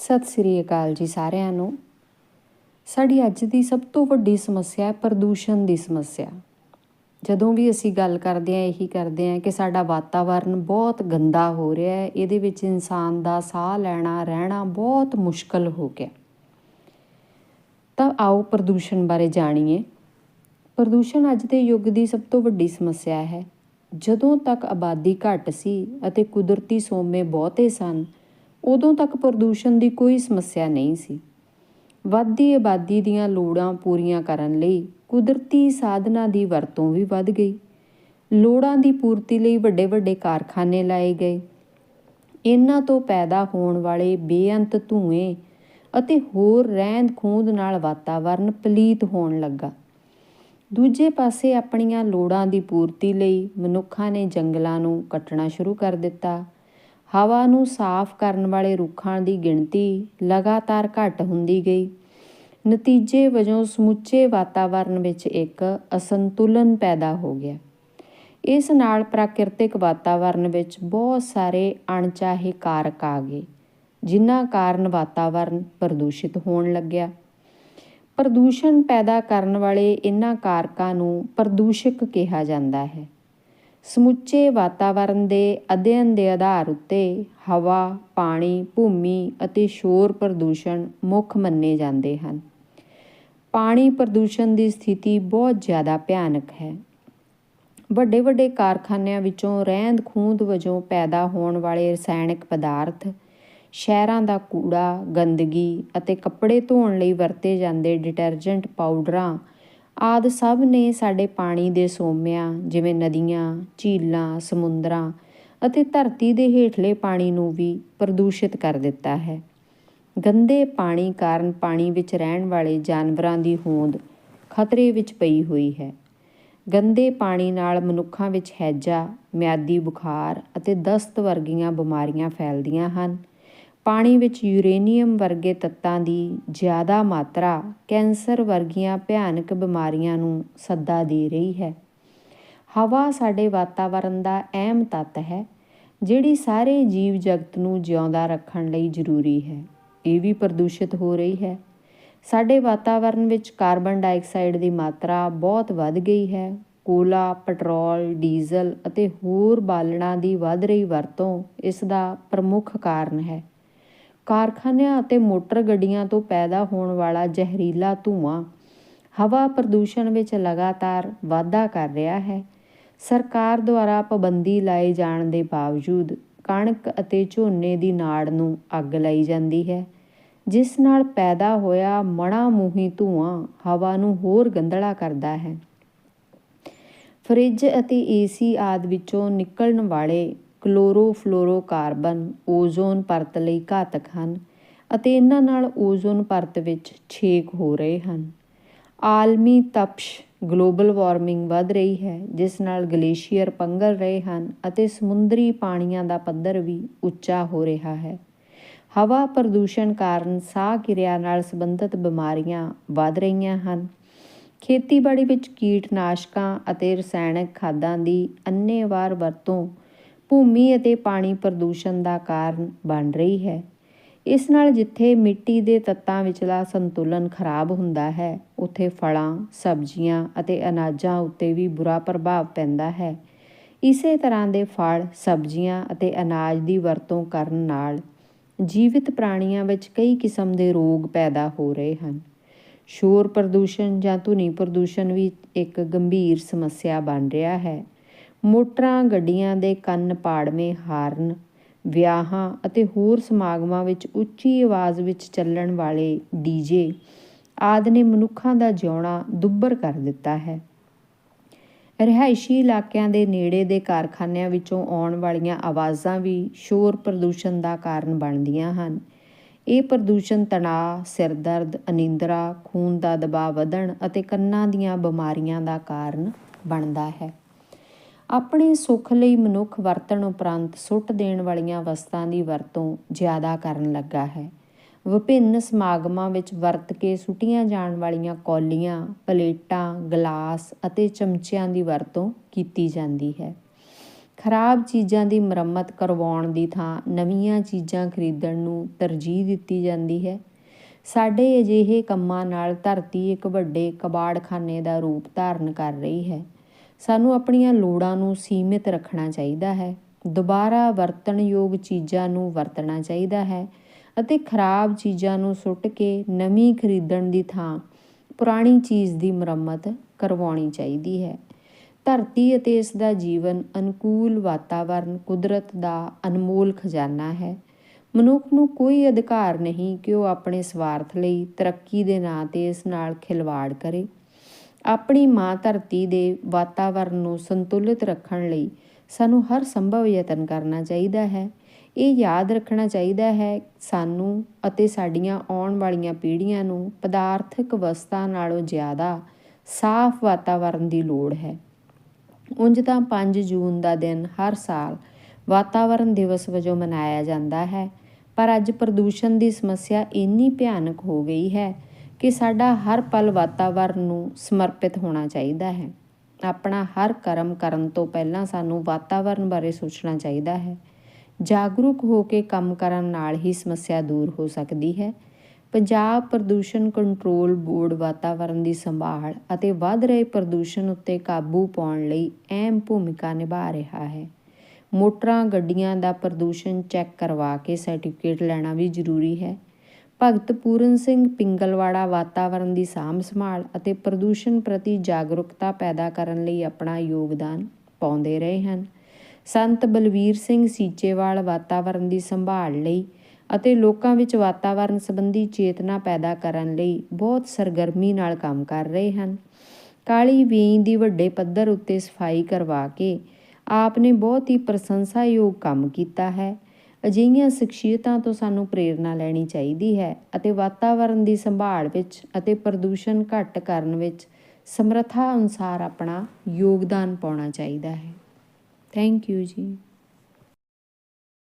ਸਤਿ ਸ੍ਰੀ ਅਕਾਲ ਜੀ ਸਾਰਿਆਂ ਨੂੰ। ਸਾਡੀ ਅੱਜ ਦੀ ਸਭ ਤੋਂ ਵੱਡੀ ਸਮੱਸਿਆ ਹੈ ਪ੍ਰਦੂਸ਼ਣ ਦੀ ਸਮੱਸਿਆ। ਜਦੋਂ ਵੀ ਅਸੀਂ ਗੱਲ ਕਰਦੇ ਹਾਂ, ਇਹੀ ਕਰਦੇ ਹਾਂ ਕਿ ਸਾਡਾ ਵਾਤਾਵਰਨ ਬਹੁਤ ਗੰਦਾ ਹੋ ਰਿਹਾ ਹੈ, ਇਹਦੇ ਵਿੱਚ ਇਨਸਾਨ ਦਾ ਸਾਹ ਲੈਣਾ, ਰਹਿਣਾ ਬਹੁਤ ਮੁਸ਼ਕਲ ਹੋ ਗਿਆ। ਤਾਂ ਆਓ ਪ੍ਰਦੂਸ਼ਣ ਬਾਰੇ ਜਾਣੀਏ। ਪ੍ਰਦੂਸ਼ਣ ਅੱਜ ਦੇ ਯੁੱਗ ਦੀ ਸਭ ਤੋਂ ਵੱਡੀ ਸਮੱਸਿਆ ਹੈ। ਜਦੋਂ ਤੱਕ ਆਬਾਦੀ ਘੱਟ ਸੀ ਅਤੇ ਕੁਦਰਤੀ ਸੋਮੇ ਬਹੁਤੇ ਸਨ ਉਦੋਂ ਤੱਕ ਪ੍ਰਦੂਸ਼ਣ ਦੀ ਕੋਈ ਸਮੱਸਿਆ ਨਹੀਂ ਸੀ। ਵੱਧਦੀ ਆਬਾਦੀ ਦੀਆਂ ਲੋੜਾਂ ਪੂਰੀਆਂ ਕਰਨ ਲਈ ਕੁਦਰਤੀ ਸਾਧਨਾਂ ਦੀ ਵਰਤੋਂ ਵੀ ਵੱਧ ਗਈ। ਲੋੜਾਂ ਦੀ ਪੂਰਤੀ ਲਈ ਵੱਡੇ ਵੱਡੇ ਕਾਰਖਾਨੇ ਲਾਏ ਗਏ। ਇਹਨਾਂ ਤੋਂ ਪੈਦਾ ਹੋਣ ਵਾਲੇ ਬੇਅੰਤ ਧੂਏ ਅਤੇ ਹੋਰ ਰਹਿੰਦ ਖੂੰਦ ਨਾਲ ਵਾਤਾਵਰਨ ਪਲੀਤ ਹੋਣ ਲੱਗਾ। ਦੂਜੇ ਪਾਸੇ ਆਪਣੀਆਂ ਲੋੜਾਂ ਦੀ ਪੂਰਤੀ ਲਈ ਮਨੁੱਖਾਂ ਨੇ ਜੰਗਲਾਂ ਨੂੰ ਕੱਟਣਾ ਸ਼ੁਰੂ ਕਰ ਦਿੱਤਾ। ਹਵਾ ਨੂੰ ਸਾਫ਼ ਕਰਨ ਵਾਲੇ ਰੁੱਖਾਂ ਦੀ ਗਿਣਤੀ ਲਗਾਤਾਰ ਘੱਟ ਹੁੰਦੀ ਗਈ। ਨਤੀਜੇ ਵਜੋਂ ਸਮੁੱਚੇ ਵਾਤਾਵਰਣ ਵਿੱਚ ਇੱਕ ਅਸੰਤੁਲਨ ਪੈਦਾ ਹੋ ਗਿਆ। ਇਸ ਨਾਲ ਪ੍ਰਾਕਿਰਤਿਕ ਵਾਤਾਵਰਣ ਵਿੱਚ ਬਹੁਤ ਸਾਰੇ ਅਣਚਾਹੇ ਕਾਰਕ ਆ ਗਏ, ਜਿਨ੍ਹਾਂ ਕਾਰਨ ਵਾਤਾਵਰਣ ਪ੍ਰਦੂਸ਼ਿਤ ਹੋਣ ਲੱਗਿਆ। ਪ੍ਰਦੂਸ਼ਣ ਪੈਦਾ ਕਰਨ ਵਾਲੇ ਇਹਨਾਂ ਕਾਰਕਾਂ ਨੂੰ ਪ੍ਰਦੂਸ਼ਕ ਕਿਹਾ ਜਾਂਦਾ ਹੈ। ਸਮੁੱਚੇ ਵਾਤਾਵਰਣ ਦੇ ਅਧਿਐਨ ਦੇ ਆਧਾਰ ਉੱਤੇ ਹਵਾ, ਪਾਣੀ, ਭੂਮੀ ਅਤੇ ਸ਼ੋਰ ਪ੍ਰਦੂਸ਼ਣ ਮੁੱਖ ਮੰਨੇ ਜਾਂਦੇ ਹਨ। ਪਾਣੀ ਪ੍ਰਦੂਸ਼ਣ ਦੀ ਸਥਿਤੀ ਬਹੁਤ ਜ਼ਿਆਦਾ ਭਿਆਨਕ ਹੈ। ਵੱਡੇ ਵੱਡੇ ਕਾਰਖਾਨਿਆਂ ਵਿੱਚੋਂ ਰਹਿੰਦ ਖੂੰਦ ਵਜੋਂ ਪੈਦਾ ਹੋਣ ਵਾਲੇ ਰਸਾਇਣਕ ਪਦਾਰਥ, ਸ਼ਹਿਰਾਂ ਦਾ ਕੂੜਾ, ਗੰਦਗੀ ਅਤੇ ਕੱਪੜੇ ਧੋਣ ਲਈ ਵਰਤੇ ਜਾਂਦੇ ਡਿਟਰਜੈਂਟ ਪਾਊਡਰਾਂ ਆਦ ਸਭ ਨੇ ਸਾਡੇ ਪਾਣੀ ਦੇ ਸੋਮਿਆਂ, ਜਿਵੇਂ ਨਦੀਆਂ, ਝੀਲਾਂ, ਸਮੁੰਦਰਾਂ ਅਤੇ ਧਰਤੀ ਦੇ ਹੇਠਲੇ ਪਾਣੀ ਨੂੰ ਵੀ ਪ੍ਰਦੂਸ਼ਿਤ ਕਰ ਦਿੱਤਾ ਹੈ। ਗੰਦੇ ਪਾਣੀ ਕਾਰਨ ਪਾਣੀ ਵਿੱਚ ਰਹਿਣ ਵਾਲੇ ਜਾਨਵਰਾਂ ਦੀ ਹੋਂਦ ਖਤਰੇ ਵਿੱਚ ਪਈ ਹੋਈ ਹੈ। ਗੰਦੇ ਪਾਣੀ ਨਾਲ ਮਨੁੱਖਾਂ ਵਿੱਚ ਹੈਜਾ, ਮਿਆਦੀ ਬੁਖਾਰ ਅਤੇ ਦਸਤ ਵਰਗੀਆਂ ਬਿਮਾਰੀਆਂ ਫੈਲਦੀਆਂ ਹਨ। ਪਾਣੀ ਵਿੱਚ ਯੂਰੇਨੀਅਮ ਵਰਗੇ ਤੱਤਾਂ ਦੀ ਜ਼ਿਆਦਾ ਮਾਤਰਾ ਕੈਂਸਰ ਵਰਗੀਆਂ ਭਿਆਨਕ ਬਿਮਾਰੀਆਂ ਨੂੰ ਸੱਦਾ ਦੇ ਰਹੀ ਹੈ। ਹਵਾ ਸਾਡੇ ਵਾਤਾਵਰਣ ਦਾ ਅਹਿਮ ਤੱਤ ਹੈ, ਜਿਹੜੀ ਸਾਰੇ ਜੀਵ ਜਗਤ ਨੂੰ ਜਿਉਂਦਾ ਰੱਖਣ ਲਈ ਜ਼ਰੂਰੀ ਹੈ। ਇਹ ਵੀ ਪ੍ਰਦੂਸ਼ਿਤ ਹੋ ਰਹੀ ਹੈ। ਸਾਡੇ ਵਾਤਾਵਰਣ ਵਿੱਚ ਕਾਰਬਨ ਡਾਈਆਕਸਾਈਡ ਦੀ ਮਾਤਰਾ ਬਹੁਤ ਵੱਧ ਗਈ ਹੈ। ਕੋਲਾ, ਪੈਟਰੋਲ, ਡੀਜ਼ਲ ਅਤੇ ਹੋਰ ਬਾਲਣਾਂ ਦੀ ਵੱਧ ਰਹੀ ਵਰਤੋਂ ਇਸ ਦਾ ਪ੍ਰਮੁੱਖ ਕਾਰਨ ਹੈ। ਕਾਰਖਾਨਿਆਂ ਅਤੇ ਮੋਟਰ ਗੱਡੀਆਂ ਤੋਂ ਪੈਦਾ ਹੋਣ ਵਾਲਾ ਜ਼ਹਿਰੀਲਾ ਧੂੰਆਂ ਹਵਾ ਪ੍ਰਦੂਸ਼ਣ ਵਿੱਚ ਲਗਾਤਾਰ ਵਾਧਾ ਕਰ ਰਿਹਾ ਹੈ। ਸਰਕਾਰ ਦੁਆਰਾ ਪਾਬੰਦੀ ਲਾਏ ਜਾਣ ਦੇ ਬਾਵਜੂਦ ਕਣਕ ਅਤੇ ਝੋਨੇ ਦੀ ਨਾੜ ਨੂੰ ਅੱਗ ਲਾਈ ਜਾਂਦੀ ਹੈ, ਜਿਸ ਨਾਲ ਪੈਦਾ ਹੋਇਆ ਮਣਾ ਮੂਹੀ ਧੂਆਂ ਹਵਾ ਨੂੰ ਹੋਰ ਗੰਧਲਾ ਕਰਦਾ ਹੈ। ਫ੍ਰਿਜ ਅਤੇ ਏਸੀ ਆਦ ਵਿੱਚੋਂ ਨਿਕਲਣ ਵਾਲੇ ਕਲੋਰੋਫਲੋਰੋਕਾਰਬਨ ਓਜ਼ੋਨ ਪਰਤ ਲਈ ਘਾਤਕ ਹਨ ਅਤੇ ਇਹਨਾਂ ਨਾਲ ਓਜ਼ੋਨ ਪਰਤ ਵਿੱਚ ਛੇਕ ਹੋ ਰਹੇ ਹਨ। ਆਲਮੀ ਤਪਸ਼ ਗਲੋਬਲ ਵਾਰਮਿੰਗ ਵੱਧ ਰਹੀ ਹੈ, ਜਿਸ ਨਾਲ ਗਲੇਸ਼ੀਅਰ ਪੰਗਲ ਰਹੇ ਹਨ ਅਤੇ ਸਮੁੰਦਰੀ ਪਾਣੀਆਂ ਦਾ ਪੱਧਰ ਵੀ ਉੱਚਾ ਹੋ ਰਿਹਾ ਹੈ। ਹਵਾ ਪ੍ਰਦੂਸ਼ਣ ਕਾਰਨ ਸਾਹ ਕਿਰਿਆ ਨਾਲ ਸੰਬੰਧਿਤ ਬਿਮਾਰੀਆਂ ਵੱਧ ਰਹੀਆਂ ਹਨ। ਖੇਤੀਬਾੜੀ ਵਿੱਚ ਕੀਟਨਾਸ਼ਕਾਂ ਅਤੇ ਰਸਾਇਣਕ ਖਾਦਾਂ ਦੀ ਅੰਨੇਵਾਰ ਵਰਤੋਂ ਭੂਮੀ ਅਤੇ ਪਾਣੀ ਪ੍ਰਦੂਸ਼ਣ ਦਾ ਕਾਰਨ ਬਣ ਰਹੀ ਹੈ। ਇਸ ਨਾਲ ਜਿੱਥੇ ਮਿੱਟੀ ਦੇ ਤੱਤਾਂ ਵਿਚਲਾ ਸੰਤੁਲਨ ਖਰਾਬ ਹੁੰਦਾ ਹੈ, ਉੱਥੇ ਫਲਾਂ, ਸਬਜ਼ੀਆਂ ਅਤੇ ਅਨਾਜਾਂ ਉੱਤੇ ਵੀ ਬੁਰਾ ਪ੍ਰਭਾਵ ਪੈਂਦਾ ਹੈ। ਇਸੇ ਤਰ੍ਹਾਂ ਦੇ ਫਲ, ਸਬਜ਼ੀਆਂ ਅਤੇ ਅਨਾਜ ਦੀ ਵਰਤੋਂ ਕਰਨ ਨਾਲ ਜੀਵਿਤ ਪ੍ਰਾਣੀਆਂ ਵਿੱਚ ਕਈ ਕਿਸਮ ਦੇ ਰੋਗ ਪੈਦਾ ਹੋ ਰਹੇ ਹਨ। ਸ਼ੋਰ ਪ੍ਰਦੂਸ਼ਣ ਜਾਂ ਧੁਨੀ ਪ੍ਰਦੂਸ਼ਣ ਵੀ ਇੱਕ ਗੰਭੀਰ ਸਮੱਸਿਆ ਬਣ ਰਿਹਾ ਹੈ। ਮੋਟਰਾਂ ਗੱਡੀਆਂ ਦੇ ਕੰਨ ਪਾੜਵੇਂ ਹਾਰਨ, ਵਿਆਹਾਂ ਅਤੇ ਹੋਰ ਸਮਾਗਮਾਂ ਵਿੱਚ ਉੱਚੀ ਆਵਾਜ਼ ਵਿੱਚ ਚੱਲਣ ਵਾਲੇ ਡੀਜੇ ਆਦਿ ਨੇ ਮਨੁੱਖਾਂ ਦਾ ਜਿਉਣਾ ਦੁੱਬਰ ਕਰ ਦਿੱਤਾ ਹੈ। ਰਿਹਾਇਸ਼ੀ ਇਲਾਕਿਆਂ ਦੇ ਨੇੜੇ ਦੇ ਕਾਰਖਾਨਿਆਂ ਵਿੱਚੋਂ ਆਉਣ ਵਾਲੀਆਂ ਆਵਾਜ਼ਾਂ ਵੀ ਸ਼ੋਰ ਪ੍ਰਦੂਸ਼ਣ ਦਾ ਕਾਰਨ ਬਣਦੀਆਂ ਹਨ। ਇਹ ਪ੍ਰਦੂਸ਼ਣ ਤਣਾਅ ਸਿਰ ਦਰਦ ਅਨਿੰਦਰਾ, ਖੂਨ ਦਾ ਦਬਾਅ ਵਧਣ ਅਤੇ ਕੰਨਾਂ ਦੀਆਂ ਬਿਮਾਰੀਆਂ ਦਾ ਕਾਰਨ ਬਣਦਾ ਹੈ। ਆਪਣੇ ਸੁੱਖ ਲਈ ਮਨੁੱਖ ਵਰਤਣ ਉਪਰੰਤ ਸੁੱਟ ਦੇਣ ਵਾਲੀਆਂ ਵਸਤਾਂ ਦੀ ਵਰਤੋਂ ਜ਼ਿਆਦਾ ਕਰਨ ਲੱਗਾ ਹੈ। ਵਿਭਿੰਨ ਸਮਾਗਮਾਂ ਵਿੱਚ ਵਰਤ ਕੇ ਸੁੱਟੀਆਂ ਜਾਣ ਵਾਲੀਆਂ ਕੌਲੀਆਂ, ਪਲੇਟਾਂ, ਗਲਾਸ ਅਤੇ ਚਮਚਿਆਂ ਦੀ ਵਰਤੋਂ ਕੀਤੀ ਜਾਂਦੀ ਹੈ। ਖਰਾਬ ਚੀਜ਼ਾਂ ਦੀ ਮੁਰੰਮਤ ਕਰਵਾਉਣ ਦੀ ਥਾਂ ਨਵੀਆਂ ਚੀਜ਼ਾਂ ਖਰੀਦਣ ਨੂੰ ਤਰਜੀਹ ਦਿੱਤੀ ਜਾਂਦੀ ਹੈ। ਸਾਡੇ ਅਜਿਹੇ ਕੰਮਾਂ ਨਾਲ ਧਰਤੀ ਇੱਕ ਵੱਡੇ ਕਬਾੜਖਾਨੇ ਦਾ ਰੂਪ ਧਾਰਨ ਕਰ ਰਹੀ ਹੈ। ਸਾਨੂੰ ਆਪਣੀਆਂ ਲੋੜਾਂ ਨੂੰ ਸੀਮਿਤ ਰੱਖਣਾ ਚਾਹੀਦਾ ਹੈ। ਦੁਬਾਰਾ ਵਰਤਣਯੋਗ ਚੀਜ਼ਾਂ ਨੂੰ ਵਰਤਣਾ ਚਾਹੀਦਾ ਹੈ ਅਤੇ ਖਰਾਬ ਚੀਜ਼ਾਂ ਨੂੰ ਸੁੱਟ ਕੇ ਨਵੀਂ ਖਰੀਦਣ ਦੀ ਥਾਂ, ਪੁਰਾਣੀ ਚੀਜ਼ ਦੀ ਮੁਰੰਮਤ ਕਰਵਾਉਣੀ ਚਾਹੀਦੀ ਹੈ। ਧਰਤੀ ਅਤੇ ਇਸ ਦਾ ਜੀਵਨ ਅਨੁਕੂਲ ਵਾਤਾਵਰਣ ਕੁਦਰਤ ਦਾ ਅਨਮੋਲ ਖਜ਼ਾਨਾ ਹੈ। ਮਨੁੱਖ ਨੂੰ ਕੋਈ ਅਧਿਕਾਰ ਨਹੀਂ ਕਿ ਉਹ ਆਪਣੇ ਸਵਾਰਥ ਲਈ ਤਰੱਕੀ ਦੇ ਨਾਂ ਤੇ ਇਸ ਨਾਲ ਖਿਲਵਾੜ ਕਰੇ। ਆਪਣੀ ਮਾਂ ਧਰਤੀ ਦੇ ਵਾਤਾਵਰਣ ਨੂੰ ਸੰਤੁਲਿਤ ਰੱਖਣ ਲਈ ਸਾਨੂੰ ਹਰ ਸੰਭਵ ਯਤਨ ਕਰਨਾ ਚਾਹੀਦਾ ਹੈ। ਇਹ ਯਾਦ ਰੱਖਣਾ ਚਾਹੀਦਾ ਹੈ ਸਾਨੂੰ ਅਤੇ ਸਾਡੀਆਂ ਆਉਣ ਵਾਲੀਆਂ ਪੀੜ੍ਹੀਆਂ ਨੂੰ ਪਦਾਰਥਕ ਵਸਤਾਂ ਨਾਲੋਂ ਜ਼ਿਆਦਾ ਸਾਫ਼ ਵਾਤਾਵਰਣ ਦੀ ਲੋੜ ਹੈ। ਉਂਝ ਤਾਂ 5 ਜੂਨ ਦਾ ਦਿਨ ਹਰ ਸਾਲ ਵਾਤਾਵਰਣ ਦਿਵਸ ਵਜੋਂ ਮਨਾਇਆ ਜਾਂਦਾ ਹੈ, ਪਰ ਅੱਜ ਪ੍ਰਦੂਸ਼ਣ ਦੀ ਸਮੱਸਿਆ ਇੰਨੀ ਭਿਆਨਕ ਹੋ ਗਈ ਹੈ ਕਿ ਸਾਡਾ ਹਰ ਪਲ ਵਾਤਾਵਰਣ ਨੂੰ ਸਮਰਪਿਤ ਹੋਣਾ ਚਾਹੀਦਾ ਹੈ। ਆਪਣਾ ਹਰ ਕਰਮ ਕਰਨ ਤੋਂ ਪਹਿਲਾਂ ਸਾਨੂੰ ਵਾਤਾਵਰਣ ਬਾਰੇ ਸੋਚਣਾ ਚਾਹੀਦਾ ਹੈ। ਜਾਗਰੂਕ ਹੋ ਕੇ ਕੰਮ ਕਰਨ ਨਾਲ ਹੀ ਸਮੱਸਿਆ ਦੂਰ ਹੋ ਸਕਦੀ ਹੈ। ਪੰਜਾਬ ਪ੍ਰਦੂਸ਼ਣ ਕੰਟਰੋਲ ਬੋਰਡ ਵਾਤਾਵਰਣ ਦੀ ਸੰਭਾਲ ਅਤੇ ਵੱਧ ਰਹੇ ਪ੍ਰਦੂਸ਼ਣ ਉੱਤੇ ਕਾਬੂ ਪਾਉਣ ਲਈ ਅਹਿਮ ਭੂਮਿਕਾ ਨਿਭਾ ਰਿਹਾ ਹੈ। ਮੋਟਰਾਂ, ਗੱਡੀਆਂ ਦਾ ਪ੍ਰਦੂਸ਼ਣ ਚੈੱਕ ਕਰਵਾ ਕੇ ਸਰਟੀਫਿਕੇਟ ਲੈਣਾ ਵੀ ਜ਼ਰੂਰੀ ਹੈ। ਭਗਤ ਪੂਰਨ ਸਿੰਘ ਪਿੰਗਲਵਾੜਾ ਵਾਤਾਵਰਣ ਦੀ ਸਾਂਭ ਸੰਭਾਲ ਅਤੇ ਪ੍ਰਦੂਸ਼ਣ ਪ੍ਰਤੀ ਜਾਗਰੂਕਤਾ ਪੈਦਾ ਕਰਨ ਲਈ ਆਪਣਾ ਯੋਗਦਾਨ ਪਾਉਂਦੇ ਰਹੇ ਹਨ। ਸੰਤ ਬਲਵੀਰ ਸਿੰਘ ਸੀਚੇਵਾਲ ਵਾਤਾਵਰਣ ਦੀ ਸੰਭਾਲ ਲਈ ਅਤੇ ਲੋਕਾਂ ਵਿੱਚ ਵਾਤਾਵਰਣ ਸੰਬੰਧੀ ਚੇਤਨਾ ਪੈਦਾ ਕਰਨ ਲਈ ਬਹੁਤ ਸਰਗਰਮੀ ਨਾਲ ਕੰਮ ਕਰ ਰਹੇ ਹਨ। ਕਾਲੀ ਵੇਈ ਦੀ ਵੱਡੇ ਪੱਧਰ ਉੱਤੇ ਸਫ਼ਾਈ ਕਰਵਾ ਕੇ ਆਪ ਨੇ ਬਹੁਤ ਹੀ ਪ੍ਰਸ਼ੰਸਾਯੋਗ ਕੰਮ ਕੀਤਾ ਹੈ। ਅਜਿਹੀਆਂ ਸ਼ਖਸੀਅਤਾਂ ਤੋਂ ਸਾਨੂੰ ਪ੍ਰੇਰਣਾ ਲੈਣੀ ਚਾਹੀਦੀ ਹੈ ਅਤੇ ਵਾਤਾਵਰਣ ਦੀ ਸੰਭਾਲ ਵਿੱਚ ਅਤੇ ਪ੍ਰਦੂਸ਼ਣ ਘੱਟ ਕਰਨ ਵਿੱਚ ਸਮਰੱਥਾ ਅਨੁਸਾਰ ਆਪਣਾ ਯੋਗਦਾਨ ਪਾਉਣਾ ਚਾਹੀਦਾ ਹੈ। ਥੈਂਕ ਯੂ ਜੀ।